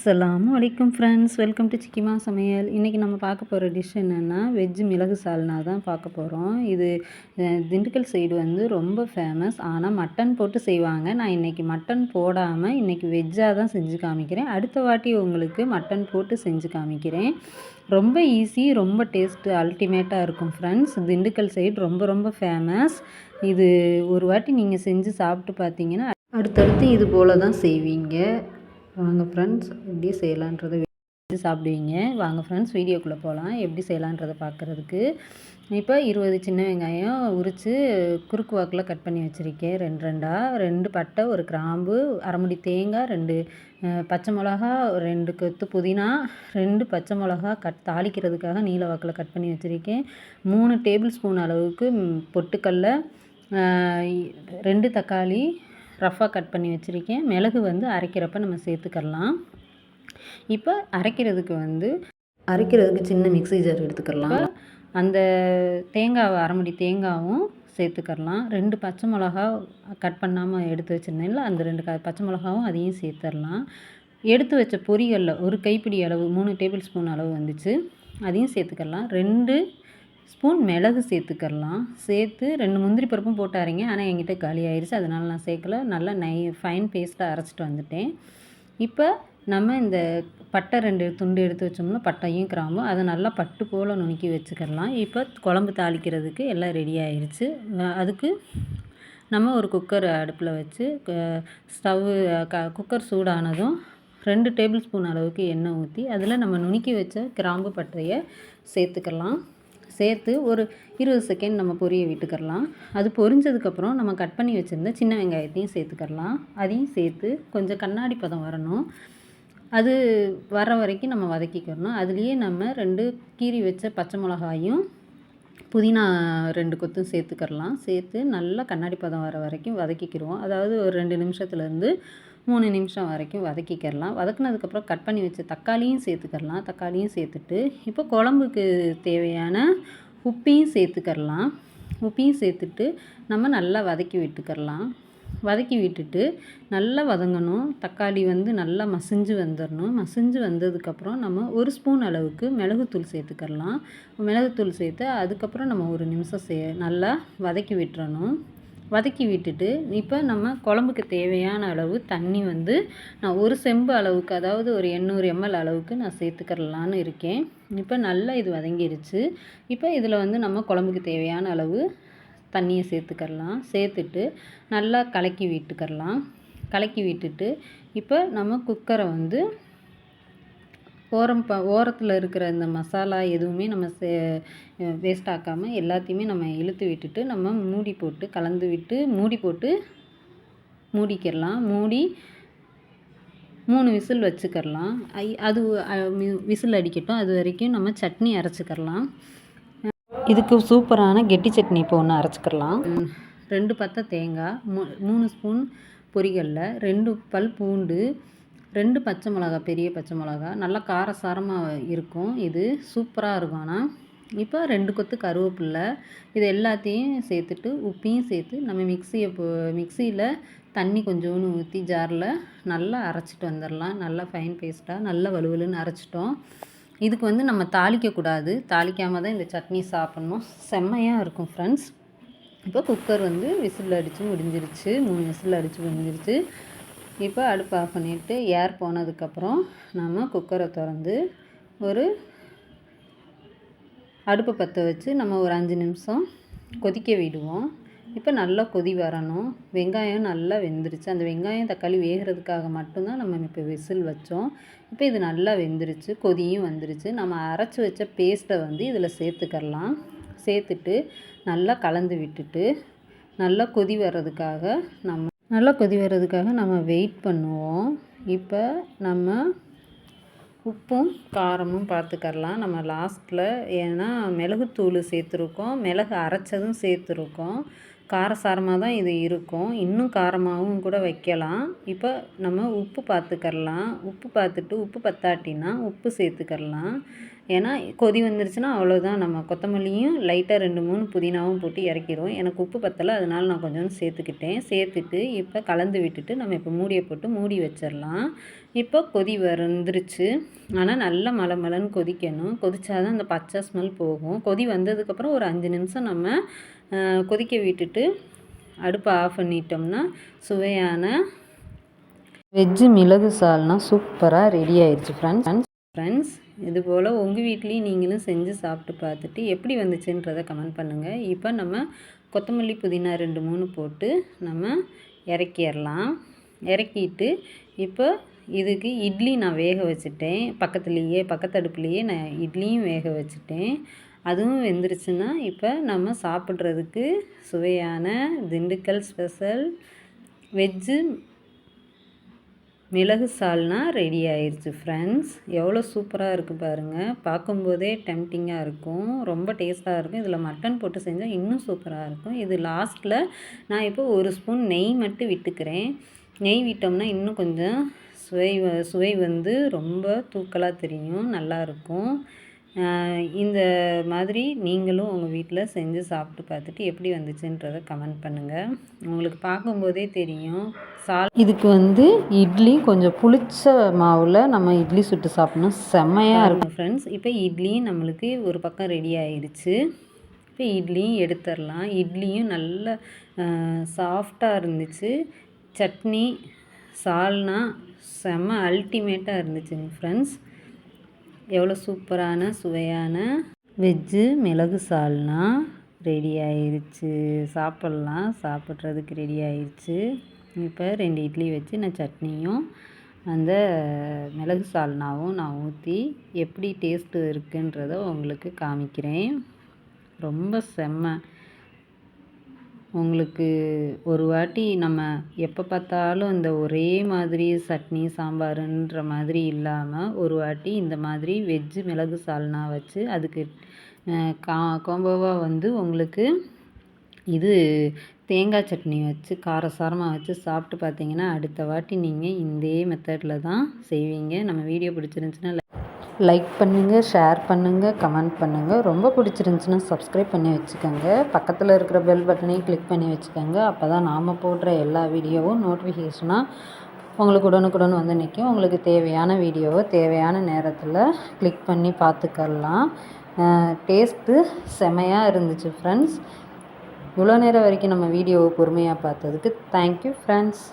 அஸ்லாம் வலைக்கம் friends welcome to சிக்கிமா சமையல். இன்றைக்கி நம்ம பார்க்க போகிற டிஷ் என்னென்னா வெஜ் மிளகு சால்னா தான் பார்க்க போகிறோம் இது திண்டுக்கல் சைடு வந்து ரொம்ப ஃபேமஸ் ஆனால் மட்டன் போட்டு செய்வாங்க. நான் இன்றைக்கி மட்டன் போடாமல் இன்றைக்கி வெஜ்ஜாக தான் செஞ்சு காமிக்கிறேன். அடுத்த வாட்டி உங்களுக்கு மட்டன் போட்டு செஞ்சு காமிக்கிறேன். ரொம்ப ஈஸி ரொம்ப டேஸ்ட்டு அல்டிமேட்டாக இருக்கும் ஃப்ரெண்ட்ஸ் திண்டுக்கல் சைடு ரொம்ப ரொம்ப ஃபேமஸ் இது ஒரு வாட்டி நீங்கள் செஞ்சு சாப்பிட்டு பார்த்தீங்கன்னா அடுத்தடுத்து இது போல் தான் செய்வீங்க. வாங்க ஃப்ரெண்ட்ஸ் எப்படி செய்யலான்றதை வச்சு சாப்பிடுவீங்க. வாங்க ஃப்ரெண்ட்ஸ் வீடியோக்குள்ளே போகலாம் எப்படி செய்யலான்றதை பார்க்குறதுக்கு இப்போ இருபது சின்ன வெங்காயம் உரித்து குறுக்கு வாக்கில் கட் பண்ணி வச்சுருக்கேன். ரெண்டு ரெண்டாக ரெண்டு பட்டை ஒரு கிராம்பு அரைமுடி தேங்காய் ரெண்டு பச்சை மிளகா ரெண்டு கொத்து புதினா ரெண்டு பச்சை மிளகா கட் தாளிக்கிறதுக்காக நீல வாக்கில் கட் பண்ணி வச்சுருக்கேன். மூணு டேபிள் ஸ்பூன் அளவுக்கு ம், பொட்டுக்கடல ரெண்டு தக்காளி ரஃப்பாக கட் பண்ணி வச்சுருக்கேன். மிளகு வந்து அரைக்கிறப்ப நம்ம சேர்த்துக்கலாம் இப்போ அரைக்கிறதுக்கு வந்து அரைக்கிறதுக்கு சின்ன மிக்ஸி ஜார் எடுத்துக்கலாம் அந்த தேங்காவை அரைமுடி தேங்காவும் சேர்த்துக்கறலாம். ரெண்டு பச்சை மிளகா கட் பண்ணாமல் எடுத்து வச்சுருந்தேன்ல அந்த ரெண்டு க பச்சை மிளகாவும் அதையும் சேர்த்துடலாம். எடுத்து வச்ச பொரிகளில் ஒரு கைப்பிடி அளவு மூணு டேபிள் ஸ்பூன் அளவு வந்துச்சு. அதையும் சேர்த்துக்கலாம் ரெண்டு ஸ்பூன் மிளகு சேர்த்துக்கறலாம். சேர்த்து ரெண்டு முந்திரி பருப்பும் போட்டாரிங்க ஆனால் என்கிட்ட காலி ஆயிடுச்சு அதனால் நான் சேர்க்கல. நல்லா நை ஃபைன் பேஸ்ட்டாக அரைச்சிட்டு வந்துட்டேன். இப்போ நம்ம இந்த பட்டை ரெண்டு துண்டு எடுத்து வச்சோம்னா பட்டையும் கிராம்பும் அதை நல்லா பட்டு போல் நுணுக்கி வச்சுக்கிடலாம் இப்போ குழம்பு தாளிக்கிறதுக்கு எல்லாம் ரெடி ஆயிடுச்சு அதுக்கு நம்ம ஒரு குக்கர் அடுப்பில் வச்சு ஸ்டவ்வு க குக்கர் சூடானதும் ரெண்டு டேபிள் ஸ்பூன் அளவுக்கு எண்ணெய் ஊற்றி அதில் நம்ம நுணுக்கி வச்ச கிராம்பு பட்டையை சேர்த்துக்கலாம் சேர்த்து ஒரு இருபது செகண்ட் நம்ம பொரிய விட்டுக்கறலாம். அது பொரிஞ்சதுக்கப்புறம் நம்ம கட் பண்ணி வச்சுருந்த சின்ன வெங்காயத்தையும் சேர்த்துக்கறலாம். அதையும் சேர்த்து கொஞ்சம் கண்ணாடி பதம் வரணும். அது வர வரைக்கும் நம்ம வதக்கிக்கிறணும் அதுலேயே நம்ம ரெண்டு கீறி வச்ச பச்சை மிளகாயும் புதினா ரெண்டு கொத்தும் சேர்த்துக்கிறலாம். சேர்த்து நல்லா கண்ணாடி பதம் வர வரைக்கும் வதக்கிக்கிடுவோம் அதாவது ஒரு ரெண்டு நிமிஷத்துலேருந்து மூணு நிமிஷம் வரைக்கும் வதக்கிக்கிறலாம். வதக்குனதுக்கப்புறம் கட் பண்ணி வச்ச தக்காளியும் சேர்த்துக்கறலாம். தக்காளியும் சேர்த்துட்டு இப்போ குழம்புக்கு தேவையான உப்பையும் சேர்த்துக்கிறலாம். உப்பையும் சேர்த்துட்டு நம்ம நல்லா வதக்கி விட்டுக்கறலாம். வதக்கி விட்டுட்டு நல்லா வதங்கணும். தக்காளி வந்து நல்லா மசிஞ்சு வந்துடணும் மசிஞ்சு வந்ததுக்கப்புறம் நம்ம ஒரு ஸ்பூன் அளவுக்கு மிளகுத்தூள் சேர்த்துக்கலாம் மிளகுத்தூள் சேர்த்து அதுக்கப்புறம் நம்ம ஒரு நிமிஷம் சே நல்லா வதக்கி விட்டுறணும். வதக்கி விட்டுட்டு இப்போ நம்ம குழம்புக்கு தேவையான அளவு தண்ணி வந்து நான் ஒரு செம்பு அளவுக்கு அதாவது ஒரு எண்ணூறு எம்எல் அளவுக்கு நான் சேர்த்துக்கிறலான்னு இருக்கேன். இப்போ நல்லா இது வதங்கிருச்சு. இப்போ இதில் வந்து நம்ம குழம்புக்கு தேவையான அளவு தண்ணியை சேர்த்துக்கரலாம். சேர்த்துட்டு நல்லா கலக்கி விட்டுக்கரலாம். கலக்கி விட்டுட்டு இப்போ நம்ம குக்கரை வந்து ஓரம் ப ஓரத்தில் இருக்கிற இந்த மசாலா எதுவுமே நம்ம சே வேஸ்ட் ஆக்காமல் எல்லாத்தையுமே நம்ம இழுத்து விட்டுட்டு நம்ம மூடி போட்டு கலந்து விட்டு மூடி போட்டு மூடிக்கிடலாம் மூடி மூணு விசில் வச்சுக்கரலாம். ஐ அது விசில் அடிக்கட்டும். அது வரைக்கும் நம்ம சட்னி அரைச்சிக்கரலாம். இதுக்கு சூப்பரான கெட்டி சட்னி இப்போ ஒன்று அரைச்சிக்கிறலாம். ரெண்டு பத்தை தேங்காய் மூ மூணு ஸ்பூன் பொரிகளில் ரெண்டு பல் பூண்டு ரெண்டு பச்சை மிளகா பெரிய பச்சை மிளகா நல்லா காரசாரமாக இருக்கும். இது சூப்பராக இருக்கும். ஆனால் இப்போ ரெண்டு கொத்து கருவேப்பில்லை இது எல்லாத்தையும் சேர்த்துட்டு உப்பையும் சேர்த்து நம்ம மிக்சியை போ மிக்சியில் தண்ணி கொஞ்சோண்டு ஊற்றி ஜாரில் நல்லா அரைச்சிட்டு வந்துடலாம் நல்லா ஃபைன் பேஸ்ட்டாக நல்லா வலுவலுன்னு அரைச்சிட்டோம். இதுக்கு வந்து நம்ம தாளிக்கக்கூடாது. தாளிக்காமல் தான் இந்த சட்னி சாப்பிட்ணும். செம்மையாக இருக்கும் ஃப்ரெண்ட்ஸ் இப்போ குக்கர் வந்து விசில் அடித்து முடிஞ்சிருச்சு. மூணு விசில் அடித்து முடிஞ்சிருச்சு. இப்போ அடுப்பு ஆஃப் பண்ணிவிட்டு ஏர் போனதுக்கப்புறம் நம்ம குக்கரை திறந்து ஒரு அடுப்பை பற்ற வச்சு நம்ம ஒரு அஞ்சு நிமிஷம் கொதிக்க விடுவோம். இப்போ நல்லா கொதி வரணும். வெங்காயம் நல்லா வெந்துருச்சு. அந்த வெங்காயம் தக்காளி வேகிறதுக்காக மட்டும்தான் நம்ம இப்போ விசில் வச்சோம். இப்போ இது நல்லா வெந்துருச்சு. கொதியும் வந்துருச்சு. நம்ம அரைச்சி வச்ச பேஸ்ட்டை வந்து இதில் சேர்த்துக்கறலாம். சேர்த்துட்டு நல்லா கலந்து விட்டுட்டு நல்லா கொதி வர்றதுக்காக நம்ம நல்லா கொதி வர்றதுக்காக நம்ம வெயிட் பண்ணுவோம். இப்போ நம்ம உப்பும் காரமும் பார்த்துக்கரலாம் நம்ம லாஸ்ட்டில் ஏன்னா மிளகுத்தூள் சேர்த்துருக்கோம். மிளகு அரைச்சதும் சேர்த்துருக்கோம். காரசாரமாக தான் இது இருக்கும். இன்னும் காரமாகவும் கூட வைக்கலாம். இப்போ நம்ம உப்பு பார்த்துக்கறலாம் உப்பு பார்த்துட்டு உப்பு பத்தாட்டினா உப்பு சேர்த்துக்கறலாம். ஏன்னா கொதி வந்துருச்சுன்னா அவ்வளோதான் நம்ம கொத்தமல்லியும் லைட்டாக ரெண்டு மூணு புதினாவும் போட்டு இறக்கிடுவோம். எனக்கு உப்பு பத்தலை அதனால் நான் கொஞ்சோண்டு சேர்த்துக்கிட்டேன். சேர்த்துட்டு இப்போ கலந்து விட்டுட்டு நம்ம இப்போ மூடியை போட்டு மூடி வச்சிடலாம். இப்போ கொதி வந்துருச்சு. ஆனால் நல்லா மலை மலைன்னு கொதிக்கணும். கொதிச்சாதான் அந்த பச்சை ஸ்மெல் போகும். கொதி வந்ததுக்கப்புறம் ஒரு அஞ்சு நிமிஷம் நம்ம கொதிக்க விட்டுட்டு அடுப்பை ஆஃப் பண்ணிட்டோம்னா சுவையான வெஜ்ஜு மிளகு சால்னா சூப்பராக ரெடி ஆயிடுச்சு ஃப்ரெண்ட்ஸ் ஃப்ரெண்ட்ஸ் இதுபோல் உங்கள் வீட்லேயும் நீங்களும் செஞ்சு சாப்பிட்டு பார்த்துட்டு எப்படி வந்துச்சுன்றதை கமெண்ட் பண்ணுங்கள் இப்போ நம்ம கொத்தமல்லி புதினா ரெண்டு மூணு போட்டு நம்ம இறக்கிடலாம். இறக்கிட்டு இப்போ இதுக்கு இட்லி நான் வேக வச்சுட்டேன். பக்கத்துலேயே பக்கத்தடுப்புலேயே நான் இட்லியும் வேக வச்சுட்டேன். அதுவும் வெந்துருச்சுன்னா இப்போ நம்ம சாப்பிட்றதுக்கு சுவையான திண்டுக்கல் ஸ்பெஷல் வெஜ்ஜு மிளகு சால்னா ரெடி ஆயிடுச்சு ஃப்ரெண்ட்ஸ் எவ்வளோ சூப்பராக இருக்குது பாருங்கள் பார்க்கும்போதே டெம்டிங்காக இருக்கும். ரொம்ப டேஸ்ட்டாக இருக்கும். இதில் மட்டன் போட்டு செஞ்சால் இன்னும் சூப்பராக இருக்கும். இது லாஸ்ட்டில் நான் இப்போ ஒரு ஸ்பூன் நெய் மட்டும் விட்டுக்கிறேன். நெய் விட்டோம்னா இன்னும் கொஞ்சம் சுவை சுவை வந்து ரொம்ப தூக்கலாக தெரியும். நல்லாயிருக்கும் இந்த மாதிரி நீங்களும் உங்கள் வீட்டில் செஞ்சு சாப்பிட்டு பார்த்துட்டு எப்படி வந்துச்சுன்றதை கமெண்ட் பண்ணுங்கள் உங்களுக்கு பார்க்கும்போதே தெரியும். சால் இதுக்கு வந்து இட்லி கொஞ்சம் புளிச்ச மாவில் நம்ம இட்லி சுட்டு சாப்பிட்ணும். செம்மையாக இருக்கும். ஃப்ரெண்ட்ஸ் இப்போ இட்லியும் நம்மளுக்கு ஒரு பக்கம் ரெடி ஆயிடுச்சு இப்போ இட்லியும் எடுத்துடலாம். இட்லியும் நல்ல சாஃப்டாக இருந்துச்சு. சட்னி சால்னா செம்ம அல்டிமேட்டாக இருந்துச்சுங்க ஃப்ரெண்ட்ஸ் எவ்வளோ சூப்பரான சுவையான வெஜ்ஜு மிளகு சால்னா ரெடி ஆயிடுச்சு சாப்பிட்லாம். சாப்பிட்றதுக்கு ரெடி ஆயிடுச்சு இப்போ ரெண்டு இட்லி வச்சு நான் சட்னியும் அந்த மிளகு சால்னாவும் நான் ஊற்றி எப்படி டேஸ்ட்டு இருக்குன்றதை உங்களுக்கு காமிக்கிறேன். ரொம்ப செம்ம உங்களுக்கு ஒரு வாட்டி நம்ம எப்போ பார்த்தாலும் இந்த ஒரே மாதிரி சட்னி சாம்பாருன்ற மாதிரி இல்லாமல் ஒரு வாட்டி இந்த மாதிரி வெஜ்ஜு மிளகு சால்னா வச்சு அதுக்கு கா காம்போவாக வந்து உங்களுக்கு இது தேங்காய் சட்னி வச்சு காரசாரமாக வச்சு சாப்பிட்டு பார்த்தீங்கன்னா அடுத்த வாட்டி நீங்கள் இதே மெத்தடில் தான் செய்வீங்க. நம்ம வீடியோ பிடிச்சிருந்துச்சுன்னா லைக் பண்ணுங்கள் ஷேர் பண்ணுங்கள் கமெண்ட் பண்ணுங்கள் ரொம்ப பிடிச்சிருந்துச்சின்னா சப்ஸ்கிரைப் பண்ணி வச்சுக்கோங்க. பக்கத்தில் இருக்கிற பெல் பட்டனையும் கிளிக் பண்ணி வச்சுக்கோங்க. அப்போ தான் நாம் போடுற எல்லா வீடியோவும் நோட்டிஃபிகேஷனாக உங்களுக்கு உடனுக்குடன் வந்து நிற்கும் உங்களுக்கு தேவையான வீடியோவை தேவையான நேரத்தில் கிளிக் பண்ணி பார்த்துக்கலாம் டேஸ்ட்டு செமையாக இருந்துச்சு ஃப்ரெண்ட்ஸ் இவ்வளோ நேரம் வரைக்கும் நம்ம வீடியோவை பொறுமையாக பார்த்ததுக்கு தேங்க்யூ ஃப்ரெண்ட்ஸ்